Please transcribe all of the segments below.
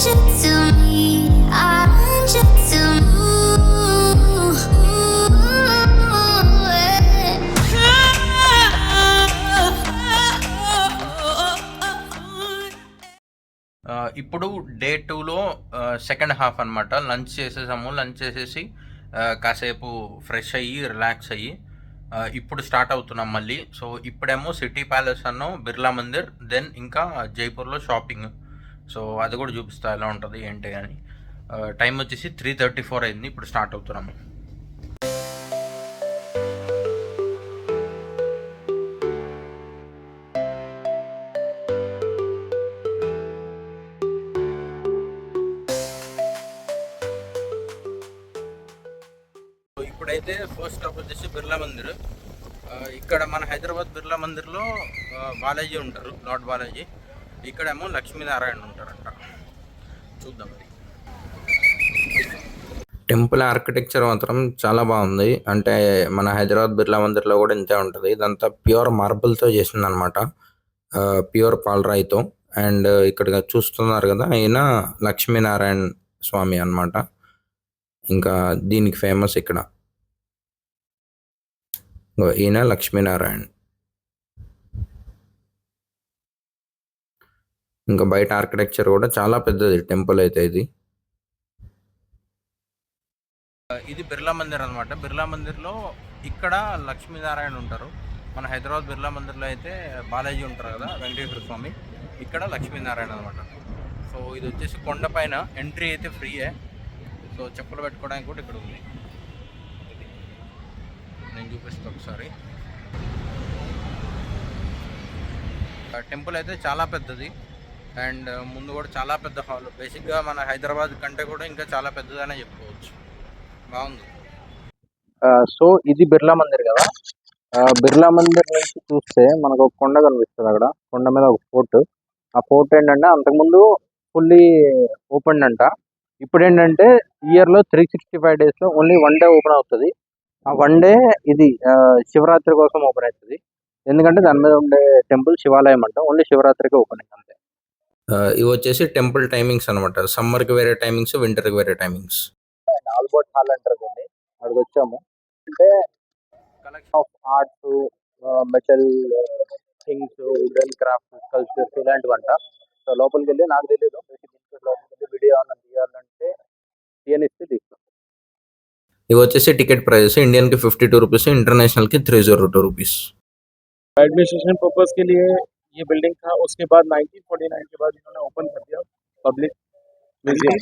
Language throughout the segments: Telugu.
ఇప్పుడు డే టూలో సెకండ్ హాఫ్ అనమాట లంచ్ చేసేసాము. లంచ్ చేసేసి కాసేపు ఫ్రెష్ అయ్యి రిలాక్స్ అయ్యి ఇప్పుడు స్టార్ట్ అవుతున్నాం మళ్ళీ. సో ఇప్పుడేమో సిటీ ప్యాలెస్ అన్నాం బిర్లా మందిర్ దెన్ ఇంకా జైపూర్లో షాపింగ్ సో అది కూడా చూపిస్తా ఎలా ఉంటుంది ఏంటి అని. టైం వచ్చేసి త్రీ థర్టీ ఫోర్ అయింది ఇప్పుడు స్టార్ట్ అవుతున్నాము సో ఇప్పుడైతే ఫస్ట్ స్టాప్ వచ్చేసి బిర్లా మందిర్. ఇక్కడ మన హైదరాబాద్ బిర్లా మందిర్లో బాలాజీ ఉంటారు లార్డ్ బాలాజీ. ఇక్కడేమో లక్ష్మీనారాయణ ఉంటారంట. చూద్దాం మరి. టెంపుల్ ఆర్కిటెక్చర్ మాత్రం చాలా బాగుంది. అంటే మన హైదరాబాద్ బిర్లా మందిర్లో కూడా ఇంతే ఉంటుంది. ఇదంతా ప్యూర్ మార్బుల్తో చేసింది అనమాట ప్యూర్ పాలరాయితో అండ్ ఇక్కడ చూస్తున్నారు కదా ఈయన లక్ష్మీనారాయణ స్వామి అన్నమాట. ఇంకా దీనికి ఫేమస్ ఇక్కడ. ఈయన లక్ష్మీనారాయణ. ఇంకా బయట ఆర్కిటెక్చర్ కూడా చాలా పెద్దది టెంపుల్ అయితే ఇది. ఇది బిర్లా మందిర్ అనమాట బిర్లా మందిర్లో ఇక్కడ లక్ష్మీనారాయణ ఉంటారు. మన హైదరాబాద్ బిర్లా మందిర్లో అయితే బాలాజీ ఉంటారు కదా వెంకటేశ్వర స్వామి. ఇక్కడ లక్ష్మీనారాయణ అనమాట సో ఇది వచ్చేసి కొండపైన ఎంట్రీ అయితే ఫ్రీయే. సో చెప్పులు పెట్టుకోవడానికి కూడా ఇక్కడ ఉంది. నేను చూపిస్తాను ఒకసారి. టెంపుల్ అయితే చాలా పెద్దది. అండ్ ముందు కూడా చాలా పెద్ద హాల్. బేసిక్గా మన హైదరాబాద్ కంటే కూడా ఇంకా చాలా పెద్దదనే చెప్పుకోవచ్చు. బాగుంది. సో ఇది బిర్లా మందిర్ కదా? ఆ, బిర్లా మందిర్ నుంచి చూస్తే మనకు ఒక కొండ కనిపిస్తుంది అక్కడ. కొండ మీద ఒక ఫోర్ట్. ఆ ఫోర్ట్ ఏంటంటే అంతకుముందు ఫుల్లీ ఓపెన్ అంట. ఇప్పుడు ఏంటంటే ఇయర్లో త్రీ సిక్స్టీ ఫైవ్ డేస్లో ఓన్లీ వన్ డే ఓపెన్ అవుతుంది. ఆ వన్ డే ఇది శివరాత్రి కోసం ఓపెన్ అవుతుంది. ఎందుకంటే దాని మీద ఉండే టెంపుల్ శివాలయం అంట. ఓన్లీ శివరాత్రికి ఓపెన్ అంతే. ఇవి వచ్చేసి టెంపుల్ టైమింగ్స్ అనమాట సమ్మర్కి వేరే టైమింగ్స్ వింటర్కి వేరే టైమింగ్స్. ఆల్బర్ట్ హాల్ అంటారు దీన్ని. అక్కడికి వచ్చాము అంటే collection of arts metal things wooden craft cultures ఇలాంటివి అంట సో లోపలికి వెళ్ళి నాకు తెలియదు లోపలికి వెళ్ళి వీడియో ఏమన్నా తీయాలంటే తీయనిస్తే తీస్తాం. ఇవి వచ్చేసి టికెట్ ప్రైజెస్. ఇండియన్కి fifty two rupees ఇంటర్నేషనల్కి three zero two rupees. Administration పర్పస్కి ये बिल्डिंग था उसके बाद 1949 के बाद इन्होंने ओपन कर दिया पब्लिक म्यूज़ियम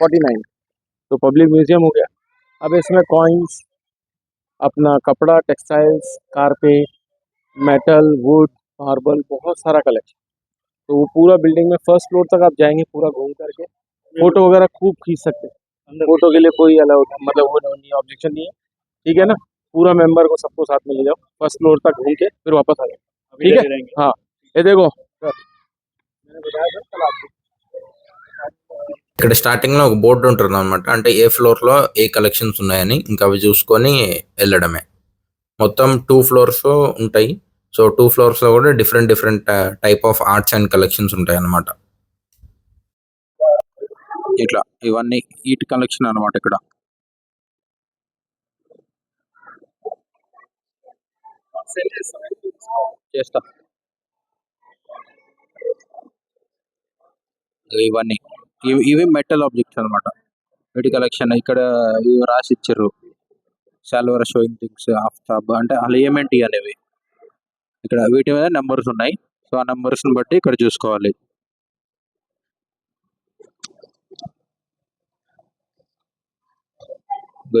49 तो पब्लिक म्यूज़ियम हो गया। अब इसमें कॉइन्स अपना कपड़ा textiles carpet metal wood marble बहुत सारा कलेक्शन तो वो पूरा बिल्डिंग में फ़र्स्ट फ्लोर तक आप जाएँगे पूरा घूम करके। फ़ोटो वगैरह खूब खींच सकते हैं। फ़ोटो के लिए कोई अलाउड मतलब वो नहीं ऑब्जेक्शन नहीं है। ठीक है ना? पूरा मेंबर को सबको साथ में ले जाओ। फ़र्स्ट फ्लोर तक घूम के फिर वापस आ जाओ। ठीक है? हाँ। ये देखो मैंने बताया था कल आपको ఇక్కడ స్టార్టింగ్ లో ఒక బోర్డు ఉంటుంది అనమాట అంటే ఏ ఫ్లోర్ లో ఏ కలెక్షన్స్ ఉన్నాయని ఇంకా అవి చూసుకొని వెళ్ళడమే మొత్తం టూ ఫ్లోర్స్ ఉంటాయి సో టూ ఫ్లోర్స్ లో కూడా different different type of arts and collections ఉంటాయి అన్నమాట ఇట్లా ఇవన్నీ ఈట్ కలెక్షన్ అన్నమాట ఇక్కడ చేస్తా ఇవన్నీ. ఇవి ఇవి మెటల్ ఆబ్జెక్ట్స్ అన్నమాట. వీటి కలెక్షన్ ఇక్కడ ఇవి రాసి ఇచ్చారు సాల్వర్ షోయింగ్ థింగ్స్ ఆఫ్తాబ్ అంటే అలియమెంట్ అనేవి. ఇక్కడ వీటి మీద నెంబర్స్ ఉన్నాయి. సో ఆ నెంబర్స్ని బట్టి ఇక్కడ చూసుకోవాలి.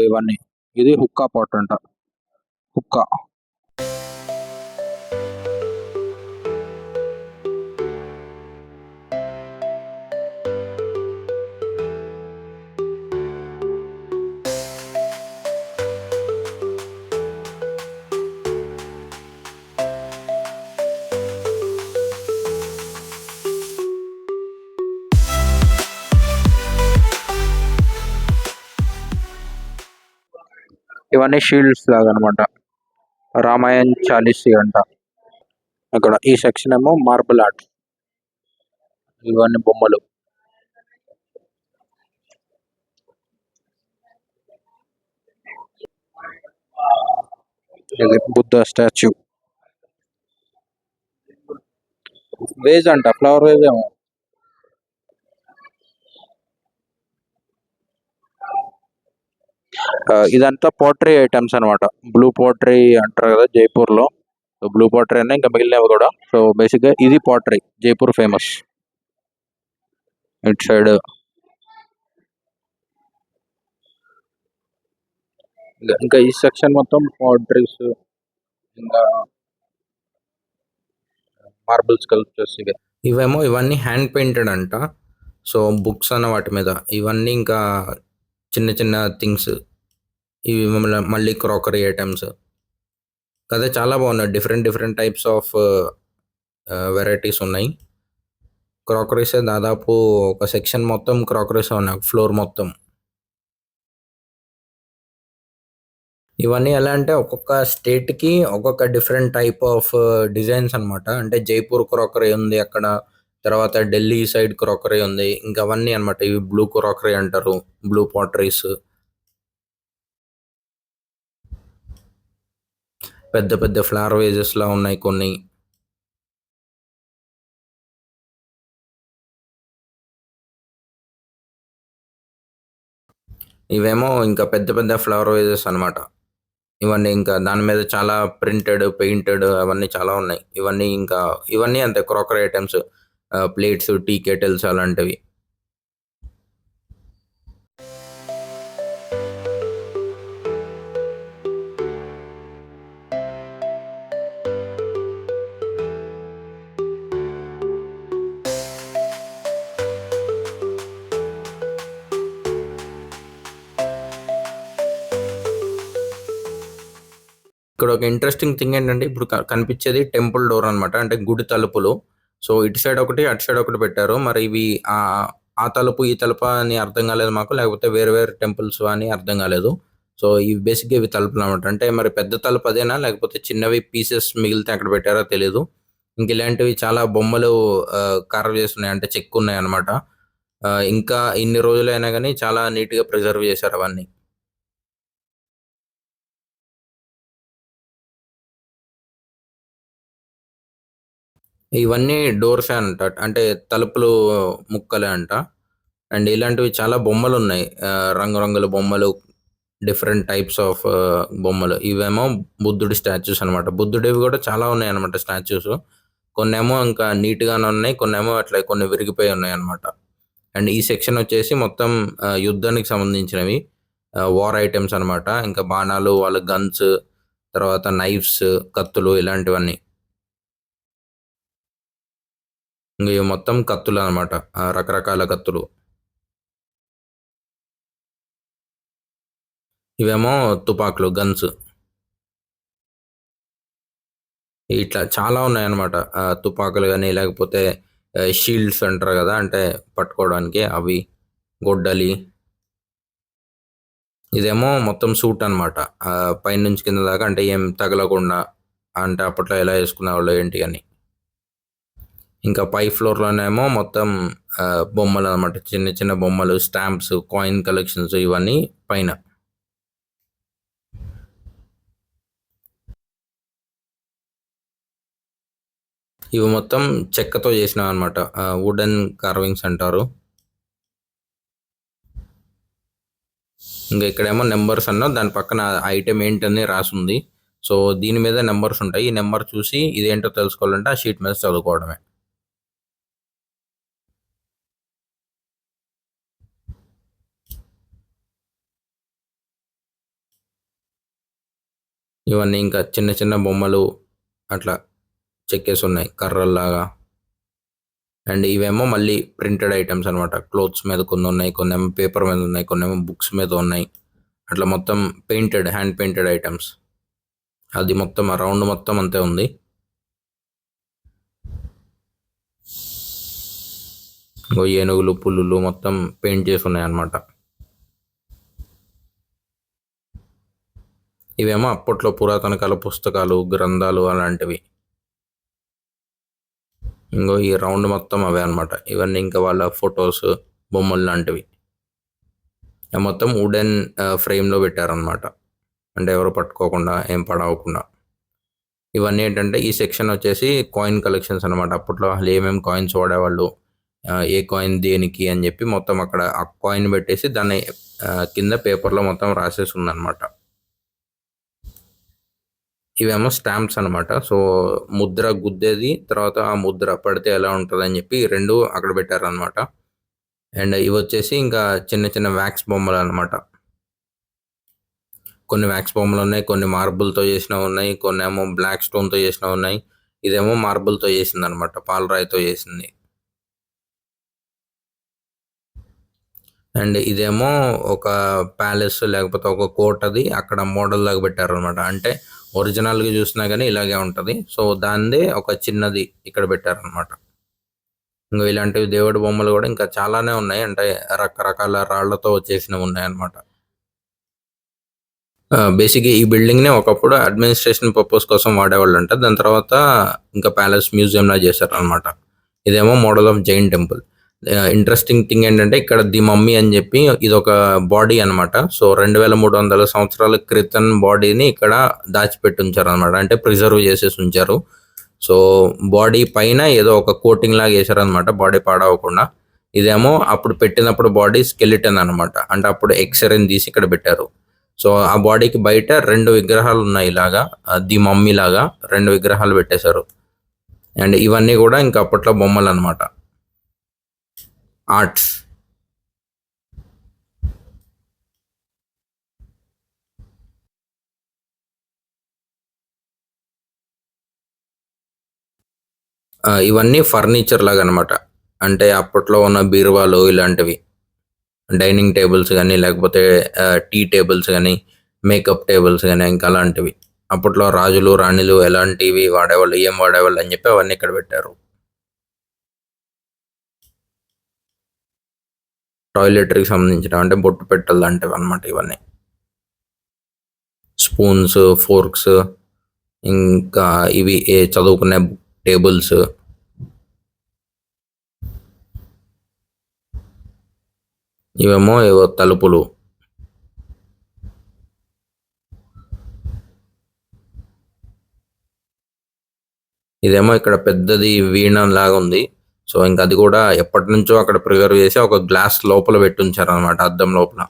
ఇవన్నీ. ఇది హుక్కా పాట్ అంట. హుక్కా. ఇవన్నీ షీల్డ్స్ లాగా అనమాట రామాయణ్ చాలీస్ అంట. అక్కడ ఈ సెక్షన్ ఏమో మార్బల్ ఆర్ట్ ఇవన్నీ బొమ్మలు. ఇది బుద్ధ స్టాచ్యూ. వేజ్ అంట ఫ్లవర్ వేజ్ ఏమో. ఇదంతా పోట్రీ ఐటమ్స్ అన్నమాట. బ్లూ పోట్రీ అంటారు కదా జైపూర్లో సో బ్లూ పోట్రీ అన్న ఇంకా మిగిలినవి కూడా. సో బేసిక్గా ఇది pottery Jaipur famous it side ఇంకా ఈ సెక్షన్ మొత్తం పోట్రీస్ ఇంకా మార్బుల్ స్కల్ప్చర్స్ ఇక ఇవేమో ఇవన్నీ హ్యాండ్ పెయింటెడ్ అంట. సో బుక్స్ అన్న వాటి మీద. ఇవన్నీ ఇంకా చిన్న చిన్న థింగ్స్ ఇవి మళ్ళీ- మళ్ళీ క్రాకరీ ఐటమ్స్. అదే చాలా బాగున్నాయి. Different different types of varieties ఉన్నాయి. క్రాకరీస్ దాదాపు ఒక సెక్షన్ మొత్తం క్రాకరీస్ ఉన్నాయి. ఫ్లోర్ మొత్తం. ఇవన్నీ ఎలా అంటే ఒక్కొక్క స్టేట్కి ఒక్కొక్క డిఫరెంట్ టైప్ ఆఫ్ డిజైన్స్ అనమాట అంటే జైపూర్ క్రాకరీ ఉంది అక్కడ. తర్వాత ఢిల్లీ సైడ్ క్రాకరీ ఉంది. ఇంకా అవన్నీ అనమాట ఇవి బ్లూ క్రాకరీ అంటారు. Blue potteries. పెద్ద పెద్ద ఫ్లవర్ వేజెస్లా ఉన్నాయి కొన్ని. ఇవేమో ఇంకా పెద్ద పెద్ద ఫ్లవర్ వేజెస్ అన్నమాట. ఇవన్నీ ఇంకా దాని మీద చాలా ప్రింటెడ్ పెయింటెడ్ అవన్నీ చాలా ఉన్నాయి. ఇవన్నీ ఇంకా ఇవన్నీ అంతే crockery items plates tea kettles అలాంటివి. ఇక్కడ ఒక ఇంట్రెస్టింగ్ థింగ్ ఏంటంటే ఇప్పుడు కనిపించేది టెంపుల్ డోర్ అన్నమాట. అంటే గుడి తలుపులు. సో ఇటు సైడ్ ఒకటి అటు సైడ్ ఒకటి పెట్టారు. మరి ఇవి ఆ ఆ తలుపు ఈ తలుపు అని అర్థం కాలేదు మాకు. లేకపోతే వేరే వేరే టెంపుల్స్ అని అర్థం కాలేదు. సో ఇవి బేసిక్గా ఇవి తలుపులు అనమాట అంటే మరి పెద్ద తలుపు అదేనా? లేకపోతే చిన్నవి పీసెస్ మిగిలితే అక్కడ పెట్టారో తెలియదు ఇంక ఇలాంటివి చాలా బొమ్మలు కర్వ్ చేస్తున్నాయి. అంటే చెక్కు ఉన్నాయి అనమాట ఇంకా ఇన్ని రోజులైనా కానీ చాలా నీట్గా ప్రిజర్వ్ చేశారు అవన్నీ. ఇవన్నీ డోర్స్ అంట. అంటే తలుపులు ముక్కలే అంట. అండ్ ఇలాంటివి చాలా బొమ్మలు ఉన్నాయి రంగురంగుల బొమ్మలు డిఫరెంట్ టైప్స్ ఆఫ్ బొమ్మలు. ఇవేమో బుద్ధుడి స్టాచ్యూస్ అన్నమాట. బుద్ధుడివి కూడా చాలా ఉన్నాయి అనమాట స్టాచ్యూస్. కొన్నేమో ఇంకా నీట్ గానే ఉన్నాయి. కొన్నేమో అట్లా కొన్ని విరిగిపోయి ఉన్నాయి అనమాట అండ్ ఈ సెక్షన్ వచ్చేసి మొత్తం యుద్ధానికి సంబంధించినవి. వార్ ఐటమ్స్ అన్నమాట. ఇంకా బాణాలు వాళ్ళ గన్స్ తర్వాత నైఫ్స్ కత్తులు ఇలాంటివన్నీ. ఇంక ఇవి మొత్తం కత్తులు అనమాట రకరకాల కత్తులు. ఇవేమో తుపాకులు గన్స్. ఇట్లా చాలా ఉన్నాయన్నమాట. ఆ, తుపాకులు కానీ లేకపోతే షీల్డ్స్ అంటారు కదా అంటే పట్టుకోవడానికి అవి గొడ్డలి. ఇదేమో మొత్తం సూట్ అనమాట పైనుంచి కింద దాకా అంటే ఏం తగలకుండా అంటే అప్పట్లో ఎలా వేసుకునే వాళ్ళు ఏంటి అని. ఇంకా పై ఫ్లోర్లోనేమో మొత్తం బొమ్మలు అనమాట చిన్న చిన్న బొమ్మలు స్టాంప్స్ కాయిన్ కలెక్షన్స్ ఇవన్నీ పైన. ఇవి మొత్తం చెక్కతో చేసినవి అనమాట వుడెన్ కార్వింగ్స్ అంటారు. ఇంకా ఇక్కడేమో నెంబర్స్ అన్నా దాని పక్కన ఐటెం ఏంటని రాసుంది. సో దీని మీద నెంబర్స్ ఉంటాయి. ఈ నెంబర్ చూసి ఇదేంటో తెలుసుకోవాలంటే ఆ షీట్ మీద చదువుకోవడమే. ఇవన్నీ ఇంకా చిన్న చిన్న బొమ్మలు అట్లా చెక్కేసి ఉన్నాయి కర్రల్లాగా. అండ్ ఇవేమో మళ్ళీ ప్రింటెడ్ ఐటమ్స్ అనమాట క్లోత్స్ మీద కొన్ని ఉన్నాయి కొన్ని ఏమో పేపర్ మీద ఉన్నాయి కొన్ని ఏమో బుక్స్ మీద ఉన్నాయి. అట్లా మొత్తం పెయింటెడ్ హ్యాండ్ పెయింటెడ్ ఐటమ్స్. అది మొత్తం ఆ రౌండ్ మొత్తం అంతే ఉంది. ఏనుగులు పుల్లులు మొత్తం పెయింట్ చేసి ఉన్నాయి అనమాట ఇవేమో అప్పట్లో పురాతన కాల పుస్తకాలు గ్రంథాలు అలాంటివి. ఇంకో ఈ రౌండ్ మొత్తం అవే అనమాట ఇవన్నీ ఇంకా వాళ్ళ ఫొటోస్ బొమ్మలు లాంటివి. మొత్తం వుడెన్ ఫ్రేమ్లో పెట్టారనమాట అంటే ఎవరు పట్టుకోకుండా ఏం పడవకుండా. ఇవన్నీ ఏంటంటే ఈ సెక్షన్ వచ్చేసి కాయిన్ కలెక్షన్స్ అనమాట అప్పట్లో అసలు ఏమేమి కాయిన్స్ వాడేవాళ్ళు ఏ కాయిన్ దేనికి అని చెప్పి మొత్తం అక్కడ ఆ కాయిన్ పెట్టేసి దాన్ని కింద పేపర్లో మొత్తం రాసేసి ఉందన్నమాట ఇవేమో స్టాంప్స్ అన్నమాట. సో ముద్ర గుద్దేది తర్వాత ఆ ముద్ర పడితే ఎలా ఉంటుంది అని చెప్పి రెండు అక్కడ పెట్టారనమాట అండ్ ఇవి వచ్చేసి ఇంకా చిన్న చిన్న వ్యాక్స్ బొమ్మలు అనమాట కొన్ని వ్యాక్స్ బొమ్మలు ఉన్నాయి కొన్ని మార్బుల్తో చేసినవి ఉన్నాయి కొన్ని ఏమో బ్లాక్ స్టోన్తో చేసినవి ఉన్నాయి. ఇదేమో మార్బుల్తో చేసింది అనమాట పాలరాయితో చేసింది. అండ్ ఇదేమో ఒక ప్యాలెస్ లేకపోతే ఒక కోట అది అక్కడ మోడల్ లాగా పెట్టారు అనమాట అంటే ఒరిజినల్గా చూసినా కానీ ఇలాగే ఉంటుంది. సో దానిదే ఒక చిన్నది ఇక్కడ పెట్టారనమాట ఇంకా ఇలాంటివి దేవుడి బొమ్మలు కూడా ఇంకా చాలానే ఉన్నాయి. అంటే రకరకాల రాళ్ళతో చేసినవి ఉన్నాయన్నమాట. బేసిక్గా బేసిక్ ఈ బిల్డింగ్నే ఒకప్పుడు అడ్మినిస్ట్రేషన్ పర్పస్ కోసం వాడేవాళ్ళు అంట దాని తర్వాత ఇంకా ప్యాలెస్ మ్యూజియం లా చేశారు అనమాట ఇదేమో model of Jain temple. Interesting thing ఏంటంటే ఇక్కడ ది మమ్మీ అని చెప్పి ఇది ఒక బాడీ అన్నమాట. సో రెండు వేల మూడు వందల సంవత్సరాల క్రితం బాడీని ఇక్కడ దాచిపెట్టి ఉంచారు అనమాట అంటే ప్రిజర్వ్ చేసేసి ఉంచారు. సో బాడీ పైన ఏదో ఒక కోటింగ్ లాగా వేసారు అనమాట బాడీ పాడవకుండా. ఇదేమో అప్పుడు పెట్టినప్పుడు బాడీ స్కెలిటన్ అన్నమాట. అంటే అప్పుడు ఎక్స్రేని తీసి ఇక్కడ పెట్టారు. సో ఆ బాడీకి బయట రెండు విగ్రహాలు ఉన్నాయి ఇలాగా. ది మమ్మీ లాగా రెండు విగ్రహాలు పెట్టేశారు. అండ్ ఇవన్నీ కూడా ఇంకా అప్పట్లో బొమ్మలు అనమాట ఆర్ట్స్. ఆ, ఇవన్నీ ఫర్నిచర్ లాగా అనమాట అంటే అప్పట్లో ఉన్న బీరువాలు ఇలాంటివి. డైనింగ్ టేబుల్స్ కానీ లేకపోతే టీ టేబుల్స్ కానీ మేకప్ టేబుల్స్ కానీ ఇంకా అలాంటివి. అప్పట్లో రాజులు రాణిలు ఎలాంటివి వాడేవాళ్ళు ఏం వాడేవాళ్ళు అని చెప్పి అవన్నీ ఇక్కడ పెట్టారు. టాయిలెటరీకి సంబంధించిన అంటే బొట్టు పెట్టలు లాంటివి అనమాట ఇవన్నీ. స్పూన్స్ ఫోర్క్స్ ఇంకా ఇవి ఏ చదువుకునే టేబుల్స్. ఇవేమో ఏవో తలుపులు. ఇదేమో ఇక్కడ పెద్దది వీణ లాగా ఉంది. సో ఇంకా అది కూడా ఎప్పటి నుంచో అక్కడ ప్రిజర్వ్ చేసి ఒక గ్లాస్ లోపల పెట్టి ఉంచారు అనమాట అద్దం లోపల.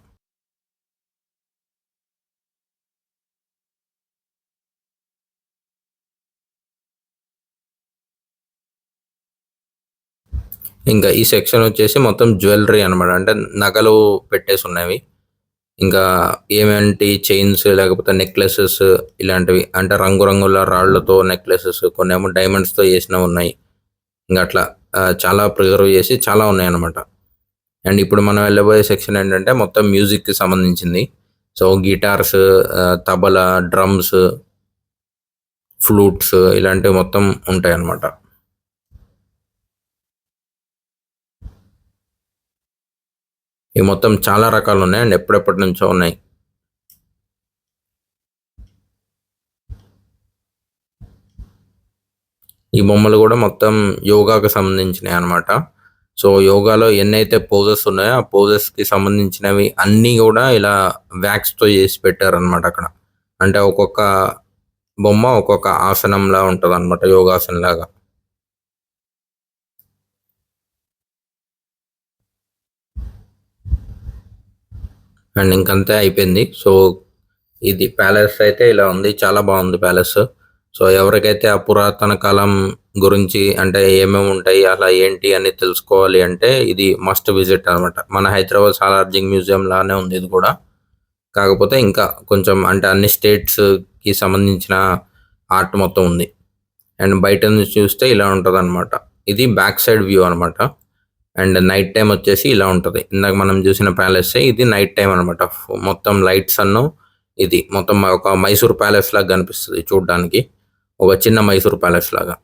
ఇంకా ఈ సెక్షన్ వచ్చేసి మొత్తం జ్యువెలరీ అన్నమాట అంటే నగలు పెట్టేసి ఉన్నవి. ఇంకా ఏమేంటి చైన్స్ లేకపోతే నెక్లెసెస్ ఇలాంటివి అంటే రంగురంగుల రాళ్ళతో నెక్లెసెస్ కొన్ని ఏమో డైమండ్స్తో చేసినవి ఉన్నాయి. ఇంకా అట్లా చాలా ప్రిజర్వ్ చేసి చాలా ఉన్నాయి అన్నమాట అండ్ ఇప్పుడు మనం వెళ్ళబోయే సెక్షన్ ఏంటంటే మొత్తం మ్యూజిక్కి సంబంధించింది. So guitars tabla drums flutes ఇలాంటివి మొత్తం ఉంటాయి అన్నమాట ఇవి మొత్తం చాలా రకాలు ఉన్నాయి. అండ్ ఎప్పుడెప్పటి నుంచో ఉన్నాయి. ఈ బొమ్మలు కూడా మొత్తం యోగాకు సంబంధించినవి అన్నమాట. సో యోగాలో ఎన్నైతే పోజెస్ ఉన్నాయో ఆ పోజెస్కి సంబంధించినవి అన్నీ కూడా ఇలా వ్యాక్స్తో చేసి పెట్టారనమాట అక్కడ. అంటే ఒక్కొక్క బొమ్మ ఒక్కొక్క ఆసనంలా ఉంటుంది అనమాట యోగాసనం లాగా అండ్ ఇంకంతే అయిపోయింది. సో ఇది ప్యాలెస్ అయితే ఇలా ఉంది చాలా బాగుంది ప్యాలెస్. సో ఎవరికైతే ఆ పురాతన కాలం గురించి అంటే ఏమేమి ఉంటాయి అలా ఏంటి అని తెలుసుకోవాలి అంటే ఇది మస్ట్ విజిట్ అన్నమాట. మన హైదరాబాద్ సాలార్జింగ్ మ్యూజియం లానే ఉంది ఇది కూడా. కాకపోతే ఇంకా కొంచెం అంటే అన్ని స్టేట్స్కి సంబంధించిన ఆర్ట్ మొత్తం ఉంది. అండ్ బయట నుంచి చూస్తే ఇలా ఉంటది ఇది బ్యాక్ సైడ్ వ్యూ అనమాట అండ్ నైట్ టైం వచ్చేసి ఇలా ఉంటుంది. ఇందాక మనం చూసిన ప్యాలెస్ ఇది నైట్ టైం అన్నమాట. మొత్తం లైట్స్ అన్ను ఇది మొత్తం ఒక మైసూర్ ప్యాలెస్ లాగా కనిపిస్తుంది చూడడానికి. ఒక చిన్న మైసూర్ ప్యాలెస్ లాగా.